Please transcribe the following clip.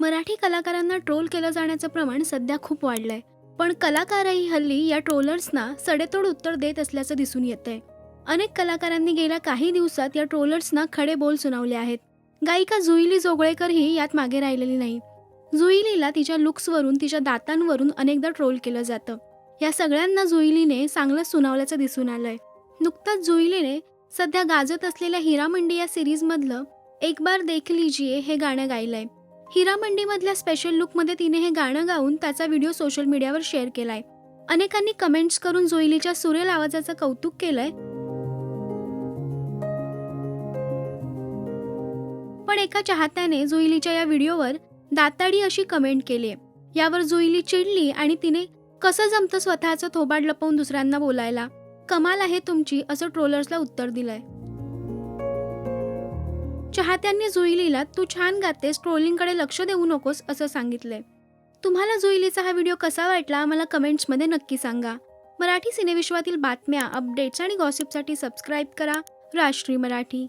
मराठी कलाकारांना ट्रोल केलं जाण्याचं प्रमाण सध्या खूप वाढलंय. पण कलाकारही हल्ली या ट्रोलर्सना सडेतोड उत्तर देत असल्याचं दिसून येतंय. अनेक कलाकारांनी गेल्या काही दिवसात या ट्रोलर्सना खडे बोल सुनावले आहेत. गायिका जुईली जोगळेकरही यात मागे राहिलेली नाही. जुईलीला तिच्या लुक्सवरून तिच्या दातांवरून अनेकदा ट्रोल केलं जातं. या सगळ्यांना जुईलीने चांगलंच सुनावल्याचं दिसून आलंय. नुकताच जुईलीने सध्या गाजत असलेल्या हिरा मंडी या सिरीजमधलं एक बार देख लिजिए हे गाणं गायलंय. हिरा मंडीमधल्या स्पेशल लुकमध्ये तिने हे गाणं गाऊन त्याचा व्हिडिओ सोशल मीडियावर शेअर केलाय. अनेकांनी कमेंट्स करून जोईलीच्या सुरेल आवाजाचं कौतुक केलंय. पण एका चाहत्याने जुईलीच्या या व्हिडिओवर दाताडी अशी कमेंट केली यावर जुईली चिडली आणि तिने कसं जमतं स्वतःचं थोबाड लपवून दुसऱ्यांना बोलायला? कमाल आहे तुमची असं ट्रोलर्सला उत्तर दिलंय. चाहत्यांनी जुईलीला तू छान गातेस ट्रोलिंगकडे लक्ष देऊ नकोस असं सांगितलंय. तुम्हाला जुईलीचा हा व्हिडिओ कसा वाटला मला कमेंट्समध्ये नक्की सांगा. मराठी सिनेविश्वातील बातम्या अपडेट्स आणि गॉसिपसाठी सबस्क्राईब करा. राष्ट्रीय मराठी.